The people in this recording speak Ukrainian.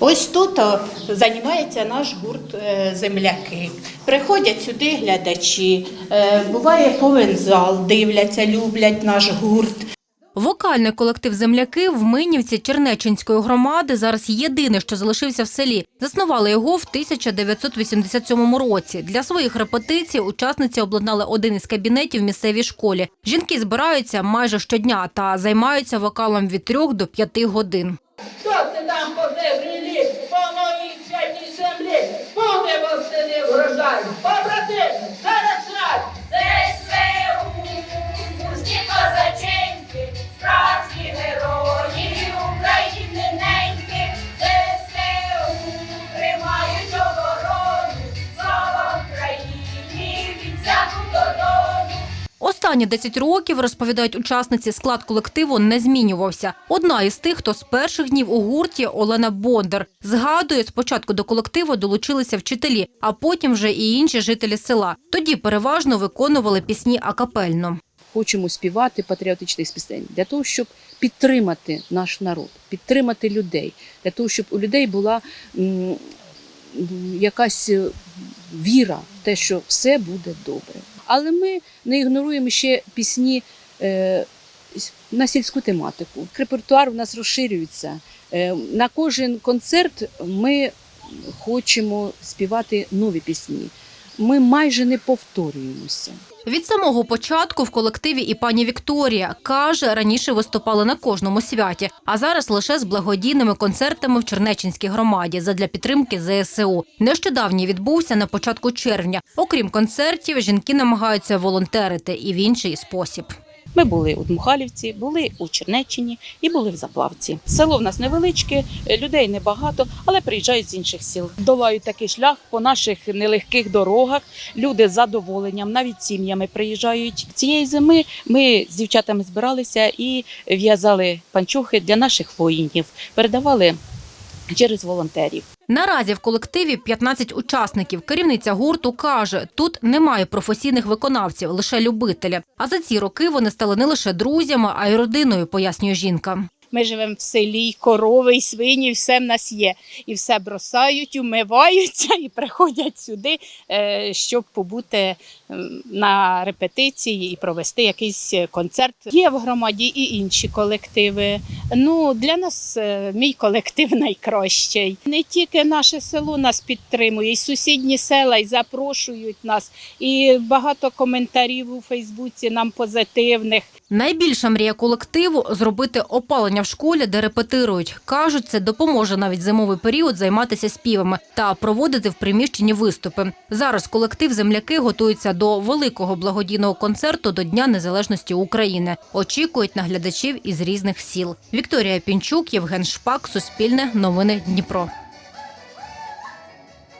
Ось тут займається наш гурт е, земляки. Приходять сюди глядачі, е, буває повен зал, дивляться, люблять наш гурт. Вокальний колектив земляки в Минівці Чернеченської громади зараз єдине, що залишився в селі. Заснували його в 1987 році. Для своїх репетицій учасниці обладнали один із кабінетів в місцевій школі. Жінки збираються майже щодня та займаються вокалом від трьох до п'яти годин. Хто це там по землі, по моїй святій землі, буде восени врожай, побратими, Останні 10 років, розповідають учасниці, склад колективу не змінювався. Одна із тих, хто з перших днів у гурті Олена Бондар. Згадує, спочатку до колективу долучилися вчителі, а потім вже і інші жителі села. Тоді переважно виконували пісні акапельно. хочемо співати патріотичних пісень для того, щоб підтримати наш народ, підтримати людей, для того, щоб у людей була якась е, віра в те, що все буде добре. Але ми не ігноруємо ще пісні е, на сільську тематику. Репертуар у нас розширюється. Е, на кожен концерт ми хочемо співати нові пісні. Ми майже не повторюємося. Від самого початку в колективі і пані Вікторія каже, раніше виступали на кожному святі, а зараз лише з благодійними концертами в Чернеченській громаді задля підтримки ЗСУ. Нещодавній відбувся на початку червня. Окрім концертів, жінки намагаються волонтерити і в інший спосіб. Ми були у Дмухалівці, були у Чернеччині і були в Заплавці. Село в нас невеличке, е, людей небагато, але приїжджають з інших сіл. Долають такий шлях по наших нелегких дорогах. Люди з задоволенням, навіть сім'ями приїжджають. Цієї зими ми з дівчатами збиралися і в'язали панчохи для наших воїнів. Передавали через волонтерів. Наразі в колективі 15 учасників. Керівниця гурту каже, тут немає професійних виконавців, лише любителі. А за ці роки вони стали не лише друзями, а й родиною, пояснює жінка. Ми живемо в селі, і корови, і свині, все в нас є. І все бросають, умиваються і приходять сюди, е, щоб побути на репетиції і провести якийсь е, концерт. Є в громаді і інші колективи. Ну, для нас е, мій колектив найкращий. Не тільки наше село нас підтримує, і сусідні села і запрошують нас. І багато коментарів у Фейсбуці нам позитивних. Найбільша мрія колективу зробити опалення в школі, де репетирують. Кажуть, це допоможе навіть зимовий період займатися співами та проводити в приміщенні виступи. Зараз колектив земляки готується до великого благодійного концерту до Дня Незалежності України. Очікують на глядачів із різних сіл. Вікторія Пінчук, Євген Шпак, Суспільне, Новини Дніпро.